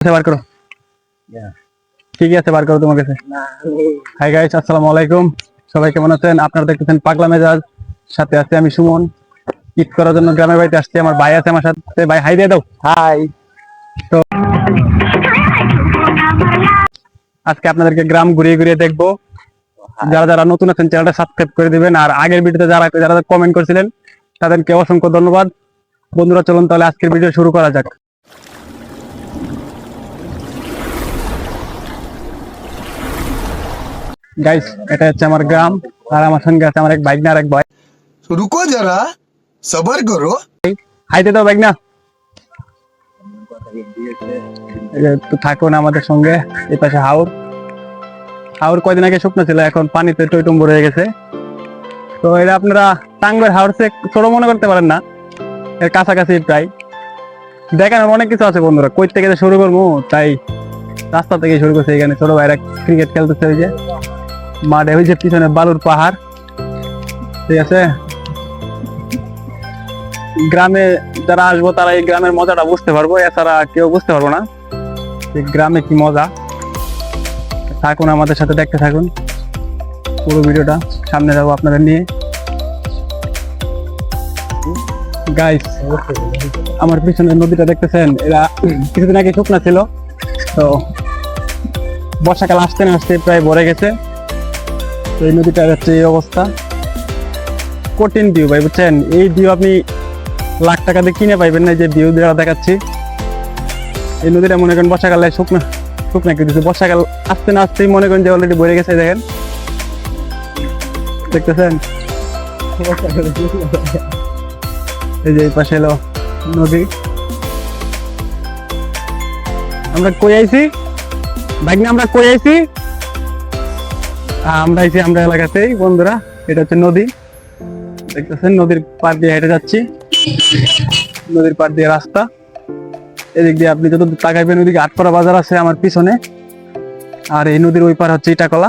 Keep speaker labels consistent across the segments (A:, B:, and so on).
A: আছে বার করো। কি আছে বার করো তোমার কাছে। হাই গাইস আসসালামু আলাইকুম। সবাই কেমন আছেন? আপনারা দেখতেছেন পাগলা মেজাজ। সাথে আছে আমি সুমন। ঈদ করার জন্য গ্রামের বাড়িতে আসছি আমার ভাই আছে আমার সাথে। ভাই হাই দিয়ে দাও। হাই তো আজকে আপনাদেরকে গ্রাম ঘুরিয়ে ঘুরিয়ে দেখব। যারা যারা নতুন আছেন চ্যানেলটা সাবস্ক্রাইব করে দিবেন। আর আগের ভিডিওতে যারা যারা কমেন্ট করেছিলেন তাদেরকে অসংখ্য ধন্যবাদ। বন্ধুরা চলুন তাহলে আজকের ভিডিও শুরু করা যাক। গাইস এটা হচ্ছে আমার গ্রাম আর আমার সঙ্গে আছে আমার এক বাইক না আর এক বয়
B: রুকো যারা সবার করো।
A: হাইতে দাও বাইক না তো থাকুন আমাদের সঙ্গে এই পাশে হাওর। হাওর কয়দিন আগে শুকনো ছিল এখন পানিতে টইটুম ভরে গেছে। তো এটা আপনারা টাঙ্গের হাওর সে ছোট মনে করতে পারেন না এর কাছাকাছি প্রায়। দেখেন অনেক কিছু আছে বন্ধুরা কই থেকে শুরু করব তাই রাস্তা থেকে শুরু করছে এখানে। ছোট ভাইরা ক্রিকেট খেলতেছে ওই যে। মাঠে যে পিছনে বালুর পাহাড়। ঠিক আছে? গ্রামে যারা আসব, তারা এই গ্রামের মজাটা বুঝতে পারব। এছাড়া কেউ বুঝতে পারব না গ্রামে কি মজা। থাকুন আমাদের সাথে, দেখতে থাকুন। পুরো ভিডিওটা সামনে যাব আপনাদের নিয়ে। গাইস আমার পিছনে নদীটা দেখতেছেন? এরা কিছুদিন আগে শুকনা ছিল, তো বর্ষাকাল আসতে না আসতে প্রায় ভরে গেছে। তো এই নদীটা হচ্ছে এই অবস্থা। কঠিন ভিউ ভাই, বুঝছেন? এই ভিউ আপনি লাখ টাকা দিয়ে কিনে পাইবেন না যে ভিউ দেওয়া দেখাচ্ছি। এই নদীটা মনে করেন বর্ষাকালে শুকনা শুকনা কিছু বর্ষাকাল আসতে না আসতেই মনে করেন যে অলরেডি ভরে গেছে, দেখেন। দেখতেছেন? এই যে এই পাশে এলো নদী। আমরা কই আইছি? বাইক না আমরা কই আইছি? আমরা আইছি আমরা এলাকাতেই, বন্ধুরা, এটা হচ্ছে নদী। দেখতেছেন, নদীর পার দিয়ে হেঁটে যাচ্ছি। নদীর পার দিয়ে রাস্তা। এদিক দিয়ে আপনি যত তাকাইবেন, ওইদিকে আটপাড়া বাজার আছে আমার পিছনে। আর এই নদীর ওই পার হচ্ছে ইটাকলা।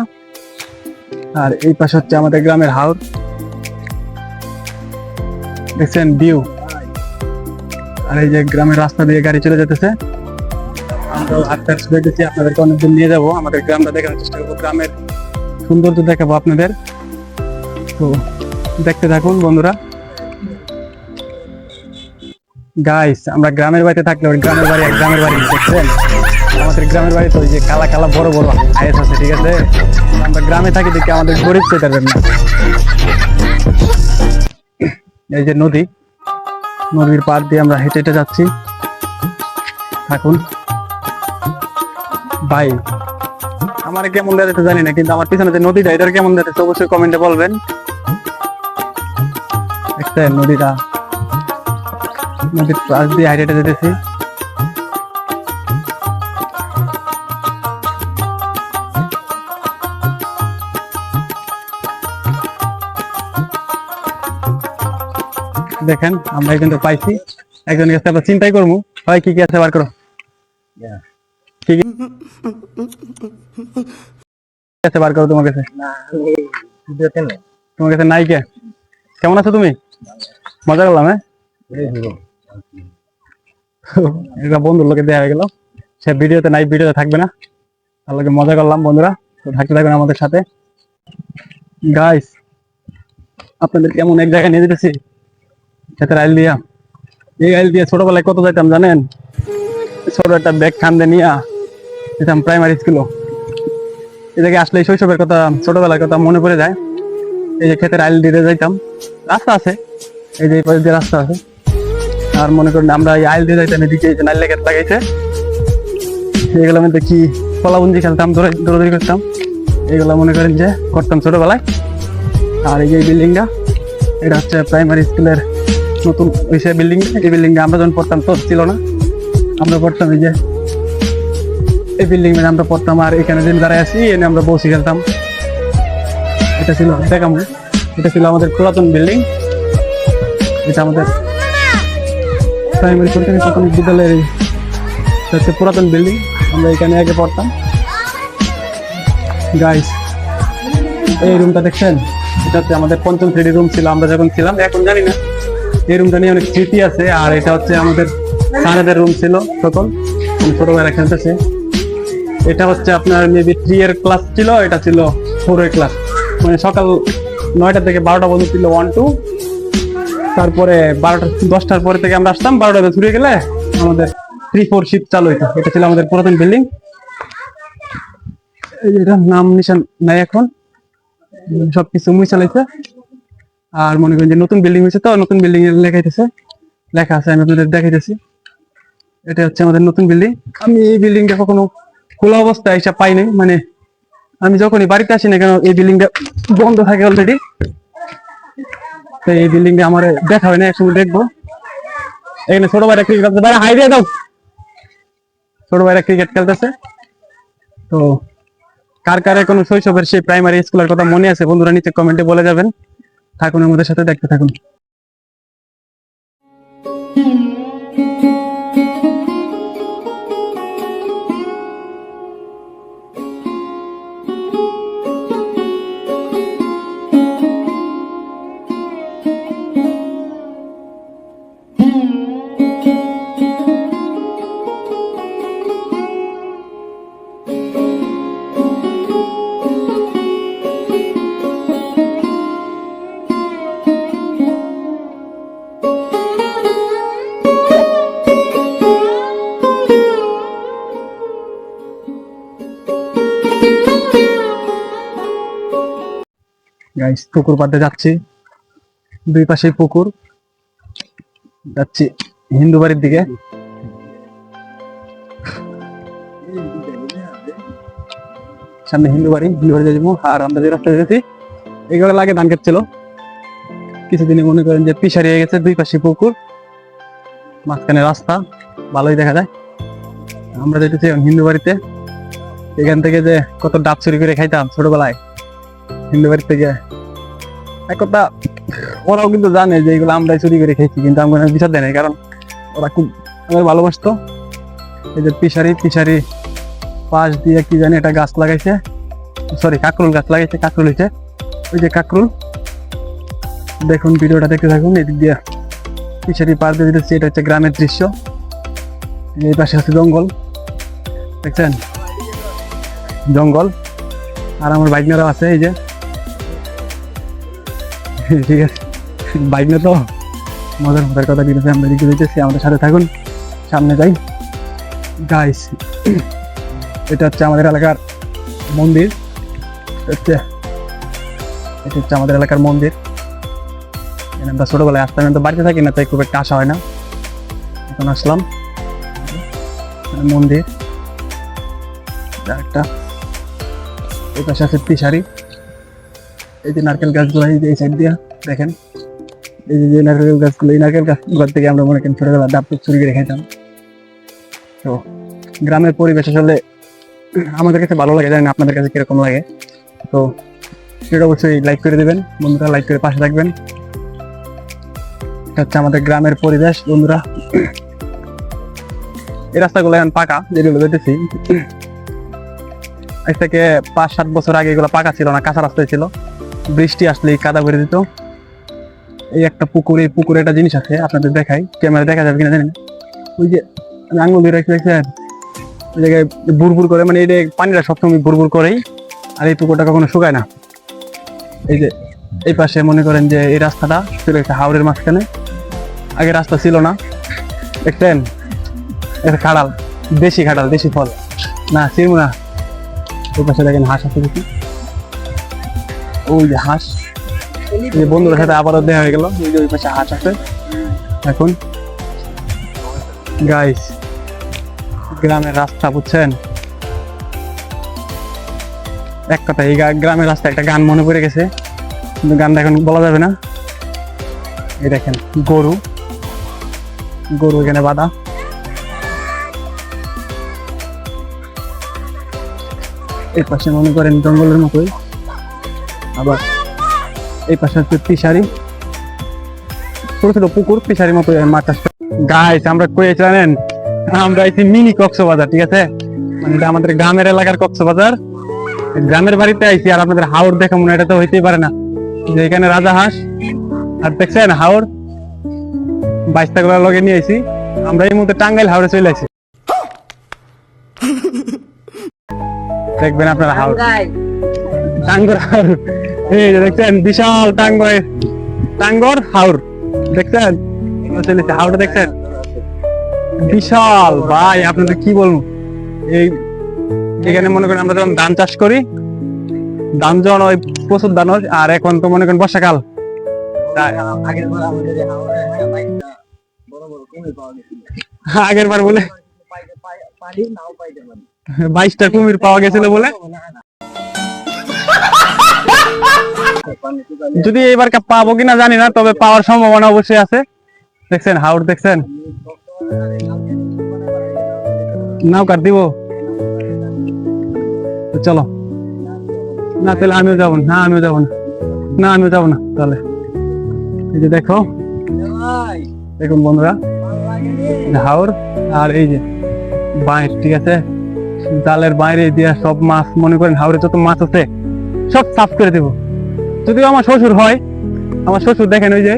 A: আর এই পাশে হচ্ছে আমাদের গ্রামের হাওর। দেখছেন ভিউ আর এই যে গ্রামের রাস্তা দিয়ে গাড়ি চলে যেতেছে। আমরা হাঁটতে হাঁটতে দেখেছি আপনাদেরকে অনেকদিন নিয়ে যাব। আমাদের গ্রামটা দেখানোর চেষ্টা করব। গ্রামের সৌন্দর্য দেখাবো আপনাদের। তো দেখতে থাকুন বন্ধুরা। গাইস আমরা গ্রামের বাড়িতে থাকলে গ্রামের বাড়ি এক গ্রামের বাড়ি, দেখছেন? আমাদের গ্রামের বাড়িতে ওই যে কালা কালা বড় বড় আয়েস আছে, ঠিক আছে? আমরা গ্রামে থাকি দেখি আমাদের গরিব পেতে না। এই যে নদী, নদীর পাড় দিয়ে আমরা হেঁটে হেঁটে যাচ্ছি। থাকুন। ভাই আমার কেমন দেখাতে জানি না, কিন্তু আমার পিছনে যে নদীটা, এটার কেমন দেখাচ্ছে অবশ্যই কমেন্টে বলবেন। দেখছেন নদীটা, নদীর পাশ দিয়ে হাইটে যেতেছি। দেখেন, আমরা কিন্তু পাইছি। আমরা চিন্তাই করব। হয়, কি কি আছে, বার করো। কি কি? আছে বার করো তোমার কাছে। তোমার কাছে নাই কে? কেমন আছো তুমি? মজা করলাম হ্যাঁ? বন্ধুর লোকে দেওয়া হয়ে গেল। সে ভিডিওতে নাই ভিডিওতে থাকবে না। তার লোকে মজা করলাম বন্ধুরা। তো থাকতে থাকবেন আমাদের সাথে। গাইস আপনাদের কেমন এক জায়গায় নিয়ে যেতেছি? সাথে আইল দিয়া। এই আইল দিয়ে ছোটবেলায় কত যাইতাম জানেন? ছোট একটা ব্যাগ খান্দে নিয়া যেতাম প্রাইমারি স্কুলও এদিকে আসলে শৈশবের কথা, ছোটবেলার কথা মনে পড়ে যায়। এই যে ক্ষেতের আইল দিতে যাইতাম। রাস্তা আছে, এই যে পাশে দিয়ে রাস্তা আছে। আর মনে করেন আমরা এই আইল দিয়ে যাইতাম এদিকে, এই যে নাইলে ক্ষেত লাগাইছে। এগুলো আমি দেখি কলাবন্দি খেলতাম দৌড়া- দৌড়াদৌড়ি করতাম। এগুলো মনে করেন যে করতাম ছোটবেলায়। আর এই যে বিল্ডিংটা এটা হচ্ছে প্রাইমারি স্কুলের নতুন হয়েছে বিল্ডিং এই বিল্ডিংটা আমরা যখন পড়তাম তো ছিল না। আমরা পড়তাম এই যে, এই বিল্ডিং এ আমরা পড়তাম আর এখানে দিন দাঁড়ায় আছি, এনে আমরা বসে খেলতাম। এটা ছিল দেখাম। এটা ছিল আমাদের পুরাতন বিল্ডিং এটা আমাদের প্রাইমারি সরকারি প্রাথমিক বিদ্যালয়ের হচ্ছে পুরাতন বিল্ডিং আমরা এখানে আগে পড়তাম। গাইস এই রুমটা দেখছেন? এটা হচ্ছে আমাদের পঞ্চম শ্রেণির রুম ছিল। আমরা যখন ছিলাম, এখন জানি না। এই রুমটা নিয়ে অনেক স্মৃতি আছে। আর এটা হচ্ছে আমাদের সানেদের রুম ছিল সকল। আমি ছোট খেলতেছে এটা হচ্ছে আপনার মেবি থ্রি এর ক্লাস ছিল, এটা ছিল ফোর এর ক্লাস মানে সকাল নয়টা থেকে বারোটা পর্যন্ত ছিল ওয়ান টু তারপরে বারোটা, দশটার পরে থেকে আমরা আসতাম। বারোটাতে ছুটে গেলে আমাদের থ্রি ফোর শিফট চালু হইতো। এটা ছিল আমাদের পুরাতন বিল্ডিং এটার নাম নিশান নাই এখন। সবকিছু মুই চালাইছে আর মনে করেন যে নতুন বিল্ডিং হয়েছে তো, নতুন বিল্ডিং এর লেখাইতেছে। লেখা আছে, আমি আপনাদের দেখাইতেছি। এটা হচ্ছে আমাদের নতুন বিল্ডিং আমি এই বিল্ডিংটা কখনো খোলা অবস্থায় হিসাব পাইনি মানে আমি যখনই বাড়িতে আসি না কেন, এই বিল্ডিংটা বন্ধ থাকে অলরেডি তো এই বিল্ডিংটা আমার দেখা হয় না একসময় দেখব। এখানে ছোট ভাইরা ক্রিকেট খেলতে বাইরে হাই দিয়ে দাও। ছোট ভাইরা ক্রিকেট খেলতেছে। তো কার কার কোনো শৈশবের সেই প্রাইমারি স্কুলের কথা মনে আছে, বন্ধুরা নিচে কমেন্টে বলে যাবেন। থাকুন আমাদের সাথে, দেখতে থাকুন। গাইস পুকুর পাড়ে যাচ্ছি। দুই পাশে পুকুর। যাচ্ছি হিন্দু বাড়ির দিকে। সামনে হিন্দু বাড়ি হিন্দু বাড়ি যাব আর আমরা যে রাস্তা যেতেছি, এগুলো লাগে ধান ক্ষেত ছিল কিছুদিনে মনে করেন যে পিসারি হয়ে গেছে দুই পাশে পুকুর। মাঝখানে রাস্তা, ভালোই দেখা যায়। আমরা যেতেছি হিন্দু বাড়িতে। এখান থেকে যে কত ডাব চুরি করে খাইতাম ছোটবেলায়। বাড়ি থেকে। এক কথা, ওরাও কিন্তু জানে যে এগুলো আমরাই চুরি করে খেয়েছি কিন্তু আমরা বিচার দেয় নাই, কারণ ওরা খুব আমার ভালোবাসতো। এই যে পিসারি পিসারি পাশ দিয়ে কি জানি একটা গাছ লাগাইছে। সরি কাকরুল গাছ লাগাইছে, কাকরুল হয়েছে ওই যে কাকরুল। দেখুন ভিডিওটা, দেখতে থাকুন, এদিক দিয়ে পিসারি পার দিয়ে দিতেছি, এটা হচ্ছে গ্রামের দৃশ্য। এই পাশে আছে জঙ্গল। দেখছেন? জঙ্গল। আর আমার বাইক নেওয়া আছে, এই যে। ঠিক আছে। বাইক নিয়ে তো। মজার মজার কথা দিতেছে আমরা দিকে দিতেছি আমাদের সাথে থাকুন। সামনে যাই। গাইস এটা হচ্ছে আমাদের এলাকার মন্দির। হচ্ছে, এটা হচ্ছে আমাদের এলাকার মন্দির। আমরা ছোটবেলায় আসতাম তো বাড়িতে থাকি না, তাই খুব একটা আসা হয় না। এখন আসলাম। মন্দির। এটা একটা। পাশে আছে পিসারি এই যে নারকেল গাছগুলো, এই যে এই সাইড দিয়ে, দেখেন। এই যে নারকেল গাছগুলো, এই নারকেল গাছগুলো থেকে আমরা মনে করেন ছোটবেলা ডাব টুপ চুরি করে খাইতাম। তো গ্রামের পরিবেশ আসলে আমাদের কাছে ভালো লাগে জানি আপনাদের কাছে কীরকম লাগে? তো সেটা অবশ্যই লাইক করে দেবেন। বন্ধুরা লাইক করে পাশে থাকবেন। এটা হচ্ছে আমাদের গ্রামের পরিবেশ, বন্ধুরা। এই রাস্তাগুলো এখন পাকা, যেগুলো দেখতেছি। আজ থেকে পাঁচ সাত বছর আগে এগুলো পাকা ছিল না, কাঁচা রাস্তায় ছিল। বৃষ্টি আসলেই কাদা ভরে দিত। এই একটা পুকুর, এই পুকুরে একটা জিনিস আছে, আপনাদের দেখাই। ক্যামেরা দেখা যাবে কিনা জানি না। ওই যে আমি আঙুল দিয়ে রাখছি, দেখছেন? ওই জায়গায় বুড়বুড় করে মানে এটা পানিটা সবসময় বুড়বুড় করেই, আর এই পুকুরটা কখনো শুকায় না। এই যে, এই পাশে মনে করেন যে এই রাস্তাটা ছিল একটা হাওড়ের মাঝখানে। আগে রাস্তা ছিল না, দেখছেন? এটা খাড়াল, দেশি খাড়াল, দেশি ফল। না চিরমু না ওই পাশে দেখেন হাঁস আছে দেখি ওই যে হাঁস। এই যে বন্ধুদের সাথে আবারও দেখা হয়ে গেল। ওই যে ওই পাশে হাঁস আছে। এখন গাইস গ্রামের রাস্তা, বুঝছেন? এক কথা এই গ্রামের রাস্তা একটা গান মনে পড়ে গেছে। কিন্তু গানটা এখন বলা যাবে না। এই দেখেন, গরু। গরু এখানে বাঁধা। এই পাশে মনে করেন জঙ্গলের মতোই। আবার এই পাশে হচ্ছে পিসারি। ছোট ছোট পুকুর পিসারির মতো মাছ চাষ গাইস আমরা কই জানেন? আমরা আইছি মিনি কক্সবাজার ঠিক আছে? মানে আমাদের গ্রামের এলাকার কক্সবাজার। গ্রামের বাড়িতে আইছি আর আপনাদের হাওড় দেখে মনে এটা তো হইতেই পারে না। যে এখানে রাজা হাঁস আর দেখছেন হাওড় বাইশটা গুলার লগে নিয়ে আইছি। আমরা এই মুহূর্তে টাঙ্গাইল হাওড়ে চলে আইছি। দেখবেন আপনারা হাওড় টাঙ্গর হাওড় এই দেখছেন বিশাল টাঙ্গর টাঙ্গর হাওড় দেখছেন? চলেছে হাওড়টা দেখছেন? বিশাল ভাই আপনাদের কি বলব? এই এখানে মনে করেন আমরা যখন ধান চাষ করি ধান যখন ওই প্রচুর ধান হয়, আর এখন তো মনে করেন বর্ষাকাল।
C: আগের বার হ্যাঁ,
A: আগের বার বলে? বাইশটা কুমির পাওয়া গেছিল বলে? যদি এবার পাবো কিনা জানি না, তবে পাওয়ার সম্ভাবনা অবশ্যই আছে। দেখছেন হাওড় দেখছেন। নাও কাট দিব। চলো। না, তাহলে আমিও যাব না আমিও যাব না। না, আমিও যাব না, তাহলে। এই যে দেখো। দেখুন বন্ধুরা হাওড় আর এই যে বাইর ঠিক আছে? জালের বাইরে দিয়ে সব মাছ, মনে করেন হাওড়ে যত মাছ আছে সব সাফ করে দেব। যদিও আমার শ্বশুর হয়, আমার শ্বশুর দেখেন ওই যে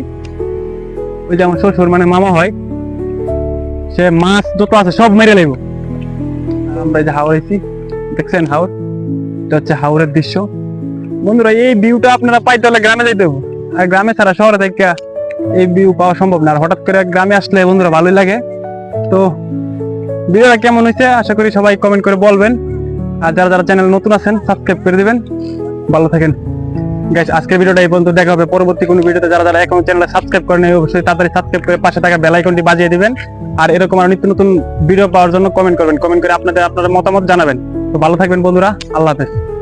A: ওই যে আমার শ্বশুর মানে মামা হয়, সে মাছ যত আছে সব মেরে আর আমরা যে হাওড়েছি দেখছেন হাওড় এটা হচ্ছে হাওড়ের দৃশ্য। বন্ধুরা, এই ভিউটা আপনারা পাইতে হলে গ্রামে যাইতে হবে আর গ্রামে ছাড়া শহরে থেকে এই ভিউ পাওয়া সম্ভব না। আর হঠাৎ করে গ্রামে আসলে বন্ধুরা ভালোই লাগে। তো ভিডিওটা কেমন হয়েছে, আশা করি সবাই কমেন্ট করে বলবেন। আর যারা যারা চ্যানেল নতুন আছেন সাবস্ক্রাইব করে দিবেন। ভালো থাকেন। গাইস আজকের ভিডিওটা এই পর্যন্ত, দেখা হবে পরবর্তী কোনো ভিডিওতে। যারা যারা এখন চ্যানেলে সাবস্ক্রাইব করেন অবশ্যই তাড়াতাড়ি সাবস্ক্রাইব করে পাশে থাকা বেল আইকনটি বাজিয়ে দিবেন। আর এরকম আর নিত্য নতুন ভিডিও পাওয়ার জন্য কমেন্ট করবেন। কমেন্ট করে আপনাদের আপনাদের মতামত জানাবেন। তো ভালো থাকবেন বন্ধুরা, আল্লাহ হাফেজ।